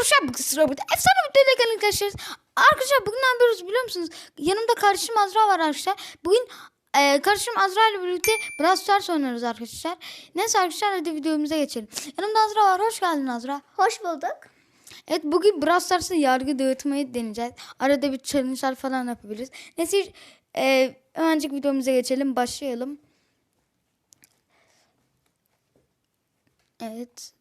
arkadaşlar bugün sıra burada. Efsane bir gelin arkadaşlar. Arkadaşlar bugün ne yapıyoruz biliyor musunuz? Yanımda kardeşim Azra var arkadaşlar. Bugün e, kardeşim Azra ile birlikte Brawl Stars oynuyoruz arkadaşlar. Neyse arkadaşlar hadi videomuza geçelim. Yanımda Azra var. Hoş geldin Azra. Hoş bulduk. Evet bugün Brawl Stars'ın yargı dağıtmayı deneyeceğiz. Arada bir challenge'lar falan yapabiliriz. Neyse e, hemencik videomuza geçelim. Başlayalım. Evet.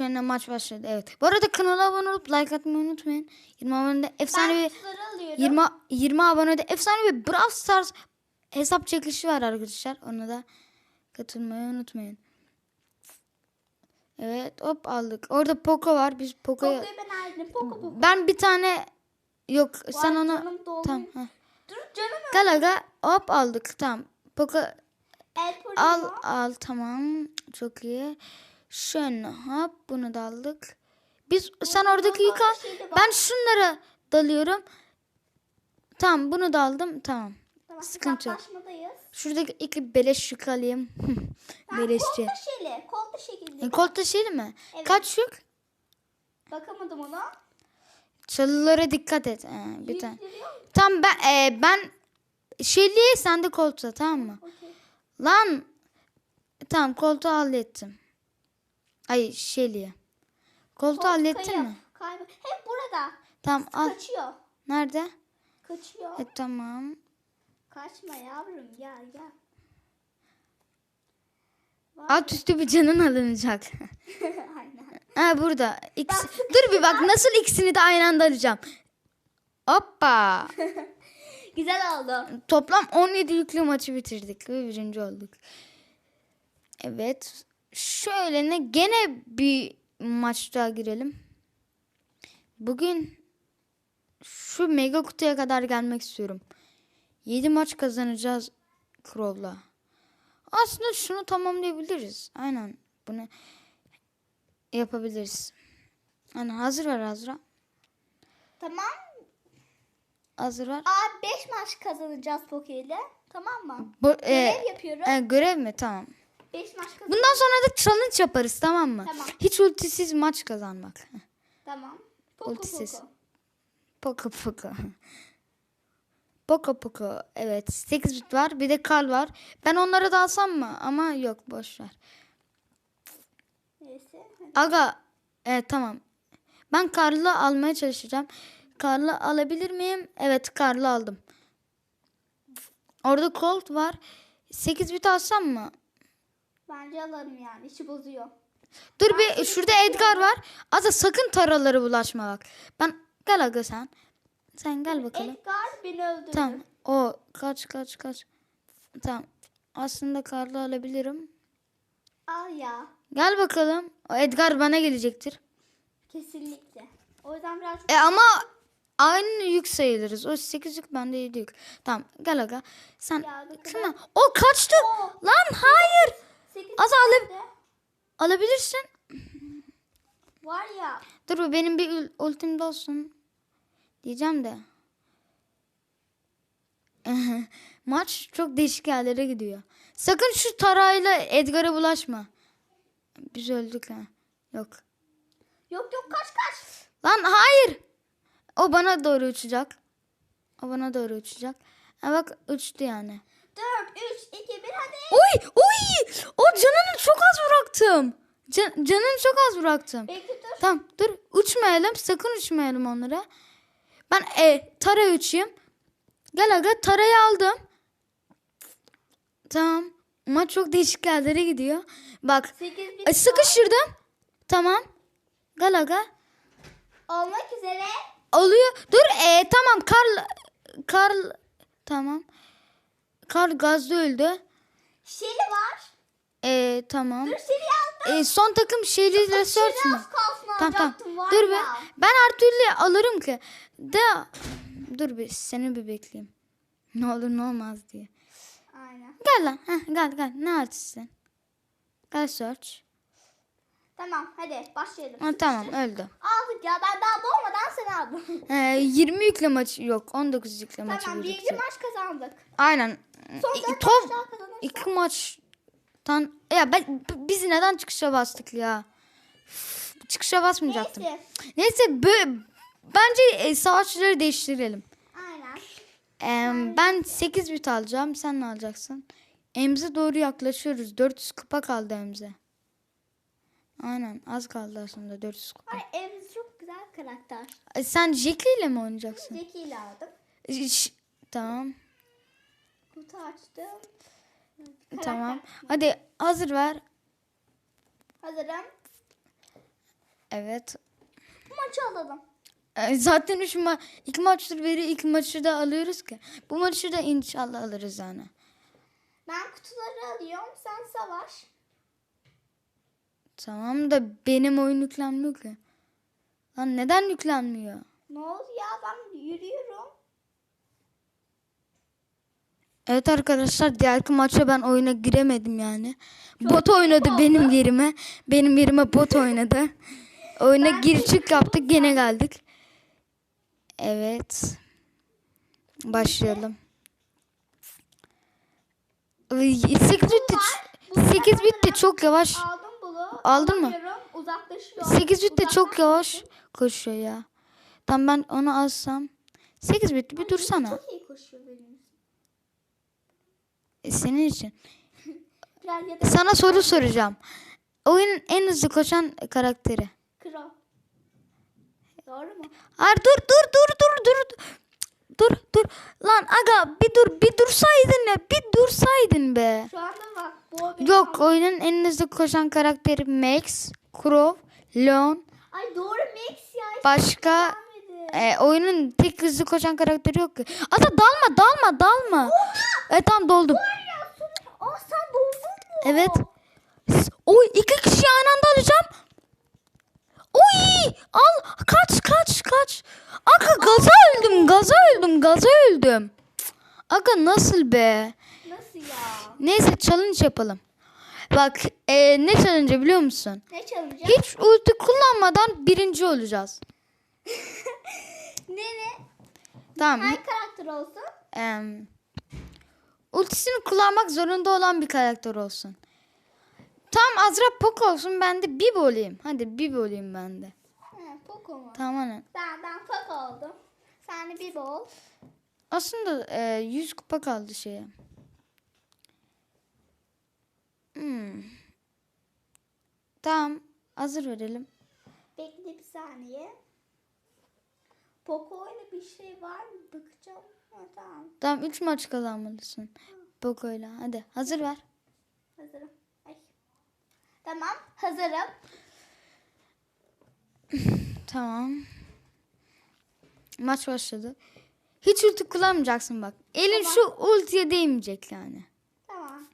Anda maç başladı. Evet. Bu arada kanala abone olup like atmayı unutmayın. 20 abonede efsane ben bir kutuları alıyorum. 20 20 abonede efsane bir Brawl Stars hesap çekilişi var arkadaşlar. Ona da katılmayı unutmayın. Evet hop aldık. Orada Poco var. Biz Poco'yu ben aldım. Poco Poco. ben bir tane yok sen Vay onu canım doldu. tamam. heh. Dur canım. Galaga hop aldık tamam. Poco El al al tamam. Çok iyi. Şöyle hop bunu da aldık. Biz sen oradaki orada yıka. şey. Ben şunlara dalıyorum. Tamam bunu da aldım. Tamam. Tamam, sıkıntı yok. Şuradaki iki beleş yük alayım. Beleşçi. Kolta şeyli. Kolta şekilde. E, Kol taşıyla mi? Evet. Kaç yük? Bakamadım ona. Çalılara dikkat et. Ee, bir tane. Tamam ben e, ben Şeli sen de koltuğa tamam mı? Okey. Lan tamam koltuğu hallettim. Ay Şeli'ye. Koltuğu Koltuk hallettin mi? Kaybı. Hep burada. Tamam al. Kaçıyor. Nerede? Kaçıyor. E, tamam. Kaçma yavrum gel gel. Var Alt üstü bir canın alınacak. Aynen. ha burada. İkisi. Bak, Dur bir bak nasıl ikisini de aynı anda alacağım. Hoppa. Güzel oldu. Toplam 17 yüklü maçı bitirdik ve birinci olduk. Evet. Şöyle ne gene bir maç daha girelim. Bugün şu mega kutuya kadar gelmek istiyorum. 7 maç kazanacağız Crow'la. Aslında şunu tamamlayabiliriz. Aynen bunu yapabiliriz. Hani hazır ver Azra. Tamam. Hazır ver. Aa 5 maç kazanacağız Poke ile. Tamam mı? Bu, e, Görev yapıyorum. e, görev mi? Tamam. 5 maç kazanacağız. Bundan sonra da challenge yaparız tamam mı? Tamam. Hiç ultisiz maç kazanmak. Tamam. Poco Ultisiz. Poco. Poco poco. Poco poco. Evet. 8 bit var. Bir de kal var. Ben onları da alsam mı? Ama yok boş ver. Neyse. hadi. Aga. Evet tamam. Ben Karl'ı almaya çalışacağım. Karl'ı alabilir miyim? Evet Karl'ı aldım. Orada Colt var. 8 bit alsam mı? Bence alalım yani. İçi bozuyor. Dur bir şurada Edgar var. Aza sakın taraları bulaşma bak. Ben gel aga sen. Sen gel bakalım. Edgar beni öldürdü. Tamam. O kaç kaç kaç. Tamam. Aslında Karlı alabilirim. Al ya. Gel bakalım. O Edgar bana gelecektir. Kesinlikle. O yüzden biraz E ama aynı yük sayılırız. O 8 yük bende 7 yük. Tamam gel aga. Sen Şuna- O kaçtı. Oo. Lan hayır. 8 Az alıp- Alabilirsin. Var ya. Dur bu benim bir ul- ultim de olsun. Diyeceğim de. Maç çok değişik yerlere gidiyor. Sakın şu tarayla Edgar'a bulaşma. Biz öldük ha. Yok. Yok yok kaç kaç. Lan hayır. O bana doğru uçacak. O bana doğru uçacak. Ha bak uçtu yani. 4, 3, 2, 1 hadi. Oy oy. O canını çok az bıraktım. Can, canını çok az bıraktım. Bekle dur. Tamam dur uçmayalım sakın uçmayalım onlara. Ben e, Tara'ya uçayım. Gel aga Tara'yı aldım. Tamam. Maç çok değişik yerlere gidiyor. Bak 8 e, sıkıştırdım. Tamam. Gel aga. olmak üzere. Oluyor. Dur e, tamam Karl Karl tamam. Karl gazda öldü. Şeli var. E, tamam. Dur Şeli aldım. E, son takım mı? az kalsın Tamam tamam. Dur be. Ben türlü alırım ki. De dur bir seni bir bekleyeyim. Ne olur ne olmaz diye. Aynen. Gel lan. Heh, gel gel. Ne artistsin? Gel search. Tamam hadi başlayalım. Ha, tamam öldü. Aldık ya ben daha doğmadan sen aldın. Ee, 20 yükle maçı yok. 19 yükle maçı tamam birinci maç kazandık. Aynen. Son dört top maç daha kazanırsak. Maçtan ya ben biz neden çıkışa bastık ya? Üf, çıkışa basmayacaktım. Neyse. Neyse bö- bence e, savaşçıları değiştirelim. Aynen. Em, ben 8 bit alacağım. Sen ne alacaksın? Emze doğru yaklaşıyoruz. 400 kupa kaldı Emze. Aynen az kaldı aslında 400 kupa. Ay Emz çok güzel karakter. E, sen Jackie ile mi oynayacaksın? Zeki ile aldım. Ş- tamam. Kutu açtım. Karakter. Tamam. Hadi hazır ver. Hazırım. Evet. Maçı alalım. E, Zaten 3 ma iki maçtır beri ilk maçı da alıyoruz ki. Bu maçı da inşallah alırız yani. Ben kutuları alıyorum. Sen savaş. Tamam da benim oyun yüklenmiyor ki. Lan neden yüklenmiyor? Ne oldu ya? Ben yürüyorum. Evet arkadaşlar diğerki maça ben oyuna giremedim yani. bot iyi oynadı oldu. benim yerime. Benim yerime bot oynadı. Oyuna Ben gir çık yaptık gene geldik. Evet. Başlayalım. 8 bitti. Bu 8 bitti çok yavaş. Aldım bunu. Aldın mı? Uzaklaşıyor. 8 bitti çok yavaş koşuyor ya. Tamam ben onu alsam. 8 bitti bir dursana. Çok iyi koşuyor benim. E, Senin için. Sana soru soracağım. Oyunun en hızlı koşan karakteri. kral. Doğru mu? Hayır dur dur dur dur dur. Dur dur. Lan aga bir dur bir dursaydın ya bir dursaydın be. Şu anda bak. Bu Yok oyunun en hızlı koşan karakteri Max, Crow, Leon. Ay doğru Max ya. Başka. E, oyunun tek hızlı koşan karakteri yok ki. Ata dalma dalma dalma. E tamam doldum. Aa sen doldun mu? Evet. Oy iki kişi aynı anda alacağım. Oy al kaç kaç kaç. Aga gaza öldüm gaza öldüm gaza öldüm. Aga nasıl be? Nasıl ya? Neyse challenge yapalım. Bak e, ne challenge biliyor musun? Ne çalacağım? Hiç ulti kullanmadan birinci olacağız. Ne ne? Tamam. Hangi karakter olsun? Em, ultisini kullanmak zorunda olan bir karakter olsun. Tam Azra Poco olsun ben de Bibi olayım. Hadi Bibi olayım ben de. He, Poco mu? Tamam. Ben, ben Poco oldum. Sen de bir bol. Aslında e, 100 kupa kaldı şeye. Hmm. Tamam. Hazır verelim. Bekle bir saniye. Poco ile bir şey var mı? Bakacağım. Ha, tamam. Tamam 3 maç kazanmalısın. Poco'yla. Hadi hazır ver. Hazırım. Ay. Tamam. Hazırım. Tamam. Maç başladı. Hiç ulti kullanmayacaksın bak. Elin Tamam. şu ultiye değmeyecek yani. Tamam.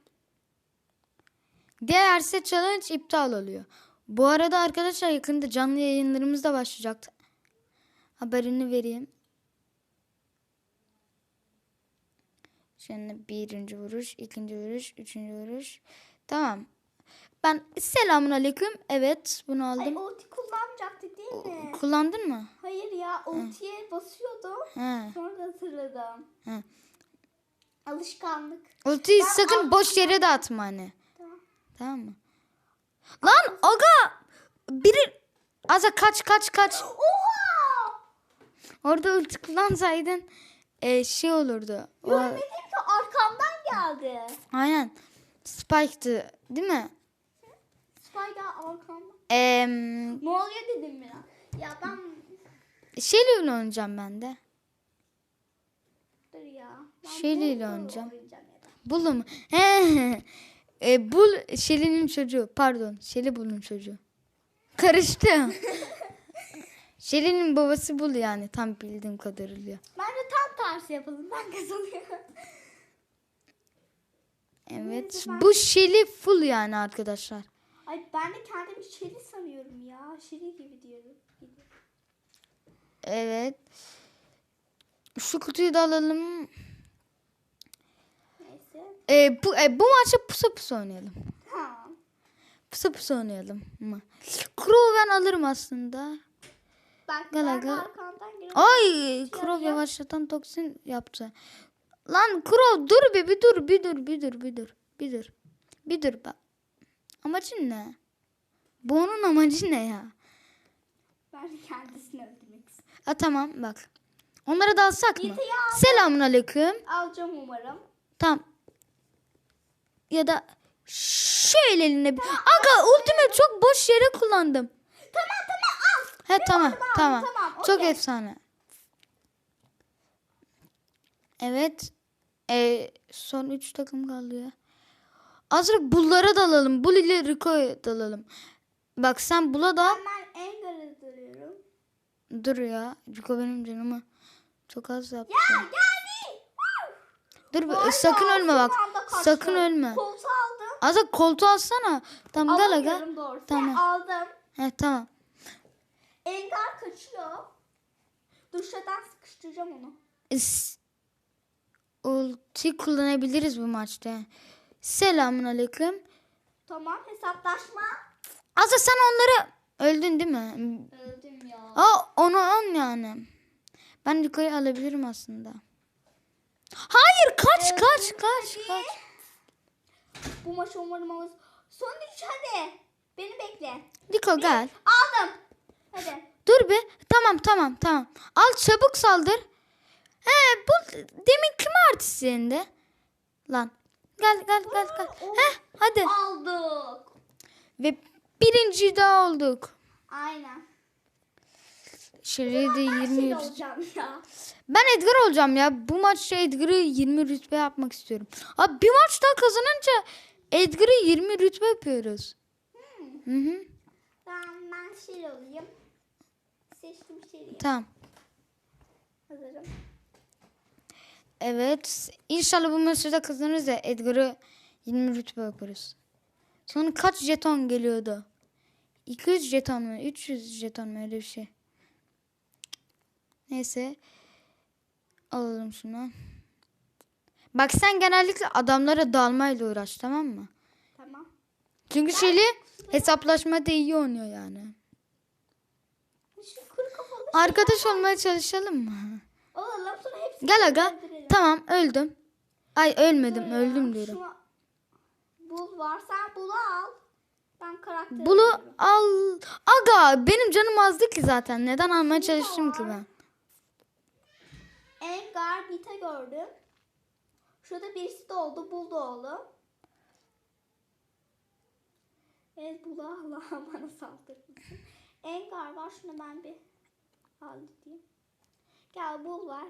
Diğerse challenge iptal oluyor. Bu arada arkadaşlar yakında canlı yayınlarımız da başlayacaktı. Haberini vereyim. Şimdi birinci vuruş, ikinci vuruş, üçüncü vuruş. Tamam. Ben selamun aleyküm. Evet bunu Ay aldım. ulti kullanmayacaktık değil mi? Kullandın mı? Hayır ya ultiye basıyordum. He. Sonra hatırladım. He. Alışkanlık. Ultiyi Ben sakın boş yere de atma hani. Tamam. Tamam mı? Lan aga biri Aza kaç kaç kaç. Oha! Orada ulti kullansaydın e, şey olurdu. O, Görmedim ki arkamdan geldi. aynen. Spike'tı değil mi? Spider arkamdan. Em, Ne oluyor dedim ya. Ya ben şeyle oynayacağım ben de. dur ya. Ben Şeyle Bull'la oynayacağım. Bulu mu? He. E, Bul Şeli'nin çocuğu. Pardon. Şeli Bul'un çocuğu. Karıştı. Şeli'nin babası Bul yani tam bildiğim kadarıyla. Bence tam tersi yapalım. Ben kazanıyorum. Evet. Neyse, ben- Bu Şeli full yani arkadaşlar. Ay ben de kendimi Şeri sanıyorum ya. Şeri gibi diyorum. Evet. Şu kutuyu da alalım. Neyse. E, bu e, bu maçta pusa pusa oynayalım. Ha. Pusa pusa oynayalım mı? Crow ben alırım aslında. Bak Gel ben aga. arkamdan geliyorum. Ay ya. yavaşlatan toksin yaptı. Lan Crow dur bir bir dur bir dur bir dur bir dur bir dur. Bir dur bak. Amacın ne? Bu onun amacı ne ya? Ben kendisini öldürmek istiyorum. Ha tamam bak. Onları da alsak mı? Yiğit'i al. Selamun aleyküm. Alacağım umarım. Tamam. Ya da şöyle eline bir. Aga ultimate çok boş yere kullandım. He tamam tamam, tamam. tamam, Çok okey. efsane. Evet. Ee, son 3 takım kaldı ya. Azra bullara dalalım. Bul ile Rico'ya dalalım. Bak sen bula da Ben Engar'ı duruyorum. dur ya. Rico benim canımı çok az yaptı. Ya geldi. Dur be, sakın ölme bak. Sakın ölme. Koltuğu aldım. Azra koltuğu alsana. Tamam gel aga. Tamam. Aldım. He tamam. Engar kaçıyor. Duşadan sıkıştıracağım onu. Es- Ulti kullanabiliriz bu maçta. Selamun aleyküm. Tamam hesaplaşma. Azra sen onları öldün değil mi? Öldüm ya. Aa onu on yani. Ben yukarı alabilirim aslında. Hayır kaç Evet, kaç kaç hadi. kaç. Bu maç umarım alırız. Son üç hadi. Beni bekle. Diko gel. Aldım. Hadi. Dur be. Tamam tamam tamam. Al çabuk saldır. He bu demin kim artistliğinde? Lan. Gel gel gel gel. He hadi. Aldık. Ve birinci daha olduk. Aynen. Şöyle de Ben 20 şey rütbe. olacağım ya. Ben Edgar olacağım ya. Bu maçta Edgar'ı 20 rütbe yapmak istiyorum. Abi bir maç daha kazanınca Edgar'ı 20 rütbe yapıyoruz. Hı hı. Tamam ben şey olayım. Seçtim şeyi. Tamam. Hazırım. Evet. İnşallah bu maçta da kazanırız ya Edgar'ı 20 rütbe yaparız. Sonra kaç jeton geliyordu? 200 jeton mu? 300 jeton mu? Öyle bir şey. Neyse. Alalım şunu. Bak sen genellikle adamlara dalmayla uğraş tamam mı? Tamam. Çünkü şeyli hesaplaşma da iyi oynuyor yani. Arkadaş olmaya çalışalım mı? Olalım sonra hepsini Gel aga. öldürelim. Tamam öldüm. Ay ölmedim ya, öldüm diyorum. şuna- Bul var sen bulu al. Ben karakter Bulu alıyorum. al. Aga benim canım azdı ki zaten. Neden almaya çalıştım ki ben? Engar Bita gördüm. Şurada birisi de oldu. Bul da oldu. Evet Bulu Allah bana saldırmasın. Engar var. Şunu ben bir halledeyim. Gel Bul var.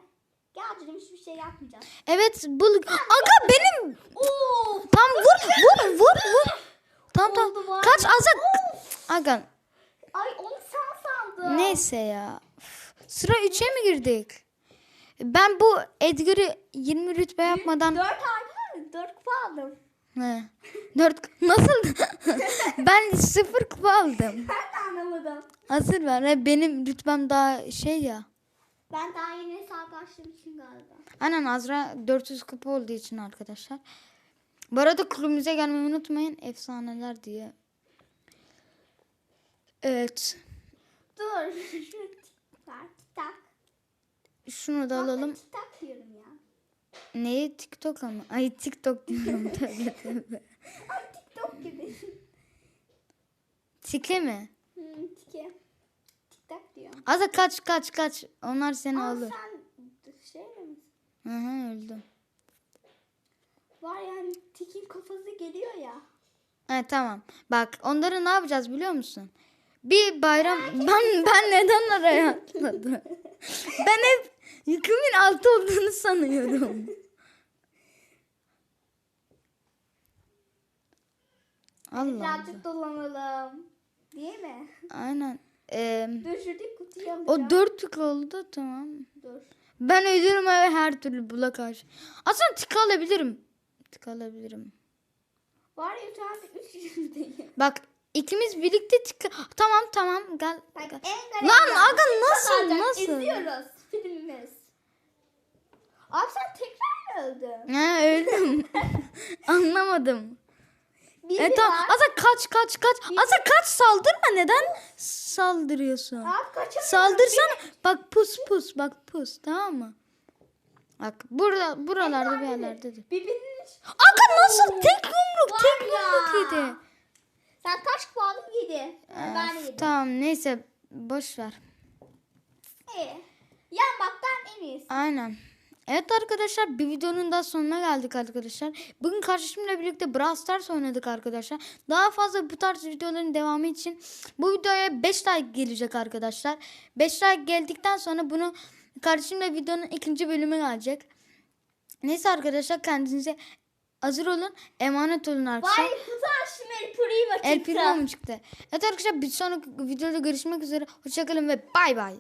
Gel canım hiçbir şey yapmayacağız. Evet bul. Aga benim. Oo! Tam vur vur vur vur. Tamam. var Kaç ya. azak. Aga Ay onu sen sandın. neyse ya. Sıra 3'e mi girdik? Ben bu Edgar'ı 20 rütbe yapmadan Dört aldım mı? Dört kupa aldım. He. Dört nasıl? ben sıfır kupa aldım. Ben de anlamadım. Hazır ver. He, Benim rütbem daha şey ya. Ben daha yeni hesap açtığım için galiba. Aynen Azra 400 kupa olduğu için arkadaşlar. Bu arada kulübümüze gelmeyi unutmayın. Efsaneler diye. Evet. Dur. Tik tak. Şunu da alalım. Tik tak diyorum ya. Neyi? TikTok ama. Ay TikTok diyorum. Tövbe. Ay TikTok gibi. Tike mi? Hmm, tike. Tik tak diyor. Azra kaç kaç kaç. Onlar seni Aa, alır. sen şey misin? Hı hı öldüm. Var yani tikin kafası geliyor ya. Evet tamam. Bak onları ne yapacağız biliyor musun? Bir bayram ben ben neden oraya atladım? ben hep yükümün altı olduğunu sanıyorum. Allah. Birazcık dolanalım. Değil mi? Aynen. Ee, Dur şuradaki kutuyu alacağım. o dört tık oldu tamam. Dur. Ben ölürüm eve her türlü bula karşı. Aslında tık alabilirim. Tık alabilirim. Var ya şu an üç yüzdeyim. Bak ikimiz birlikte tık... Tamam tamam gel. Bak gel. Lan aga nasıl nasıl? İzliyoruz filmimiz. Abi sen tekrar mı öldün? Ha öldüm. Anlamadım. Biri E tamam. var. Asa kaç kaç kaç. Asa kaç saldırma neden saldırıyorsun? Abi kaçamıyorum. Saldırsana. Bak pus pus bak pus tamam mı? Bak burada buralarda bir yerlerde de. Birbirinin... Aga nasıl tek yumruk tek Var ya. yumruk yedi. Sen kaç puanım yedi? ben yedim. tamam neyse boş ver. İyi. Yanmaktan iyisi. Aynen. Evet arkadaşlar bir videonun da sonuna geldik arkadaşlar. Bugün kardeşimle birlikte Brawl Stars oynadık arkadaşlar. Daha fazla bu tarz videoların devamı için bu videoya 5 like gelecek arkadaşlar. 5 like geldikten sonra bunu kardeşimle videonun ikinci bölümü gelecek. Neyse arkadaşlar kendinize hazır olun. Emanet olun arkadaşlar. Vay açtım El Primo çıktı. El Primo mu çıktı? Evet arkadaşlar bir sonraki videoda görüşmek üzere. Hoşçakalın ve bay bay.